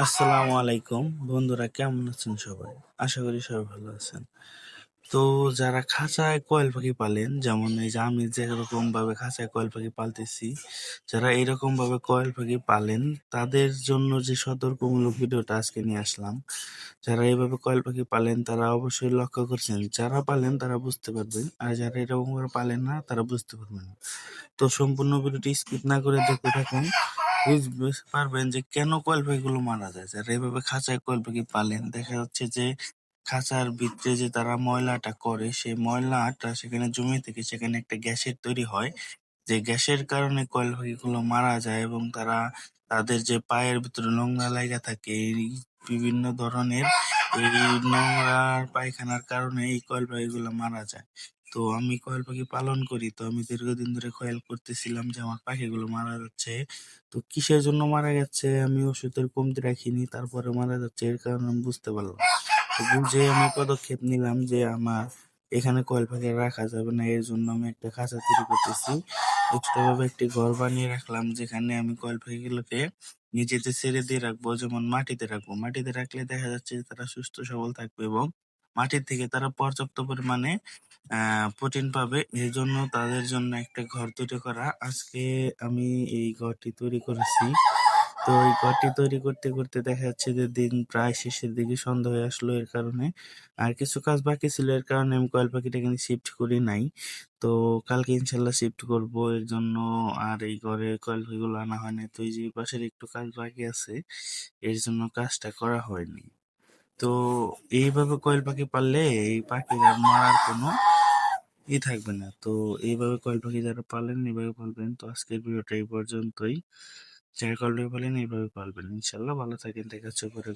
আসসালামু আলাইকুম। বন্ধুরা, কেমন আছেন সবাই? আশা করি সবাই ভালো আছেন। তো যারা খাঁচায় কোয়েল পাখি পালেন, যেমন এই যে আমি যেরকম ভাবে খাঁচায় কোয়েল পাখি পালতেছি, যারা এরকম ভাবে কোয়েল পাখি পালেন, তাদের জন্য যে সতর্কমূলক ভিডিওটা আজকে নিয়ে আসলাম, যারা এইভাবে কোয়েল পাখি পালেন, তারা অবশ্যই লক্ষ্য করছেন, যারা পালেন, তারা বুঝতে পারবেন, আর যারা এরকম করে পালেন না, তারা বুঝতে পারবেন না। তো সম্পূর্ণ ভিডিওটি স্কিপ না করে দেখতে থাকুন পারবেন যে কেন কোয়েল পাখিগুলো মারা যায়? যারা এভাবে খাঁচায় কোয়েল পাখি পালেন, দেখা যাচ্ছে যে খাঁচার ভিতরে যে তারা ময়লাটা করে, সেই ময়লাটা সেখানে জমে থেকে সেখানে একটা গ্যাসের তৈরি হয়। যে গ্যাসের কারণে কোয়েল পাখিগুলো মারা যায় এবং তারা তাদের যে পায়ের ভিতরে নোংরা লাগা থাকে বিভিন্ন ধরনের এই নোংরার পায়খানার কারণে এই কোয়েল পাখিগুলো মারা যায়। তো আমি কোয়েল পাখি পালন করি। তো আমি দীর্ঘদিন ধরে খেয়াল করতেছিলাম যে আমার পাখিগুলো মারা যাচ্ছে। তো কিসের জন্য মারা গেছে আমি ওষুধের কমতি রাখিনি, তারপরে মারা যাচ্ছে এর কারণে আমি বুঝতে পারলাম তো বুঝে আমি পদক্ষেপ নিলাম যে আমার এখানে কোয়েল পাখি রাখা যাবে না, এর জন্য আমি একটা খাঁচা তৈরি করতেছি। এক্সট্রা ভাবে একটি ঘর বানিয়ে রাখলাম, যেখানে আমি কোয়েল পাখিগুলোকে নিজেতে ছেড়ে দিয়ে রাখব, যেমন মাটিতে রাখব। মাটিতে রাখলে দেখা যাচ্ছে যে তারা সুস্থ, সবল থাকবে এবং মাটির থেকে তারা পর্যাপ্ত পরিমাণে আহ, প্রোটিন পাবে। এই জন্য তাদের জন্য একটা ঘর তৈরি করা। আজকে আমি এই ঘরটি তৈরি করেছি। তো এই ঘরটি তৈরি করতে করতে দেখা যাচ্ছে যে দিন প্রায় শেষের দিকে সন্ধ্যা হয়ে আসলো এর কারণে। আর কিছু কাজ বাকি ছিল এর কারণে আমি কয়েল পাখিটা কিন্তু শিফট করি নাই। তো কালকে ইনশাল্লাহ শিফট করব এর জন্য। আর এই ঘরে কয়েল পাখিগুলো আনা হয় না তো এই যে পাশের একটু কাজ বাকি আছে, এর জন্য কাজটা করা হয়নি। তো এইভাবে কোয়েল পাখি পাললে এই পাখিরা মারার কোনো ই থাকবে না। তো এইভাবে কয়েল পাখি যারা পালেন এইভাবে পালবেন। তো আজকের ভিডিওটা এই পর্যন্তই। যারা কয়েল পাখি পালেন এইভাবে পালবেন। ইনশাল্লাহ ভালো থাকেন। দেখা পরে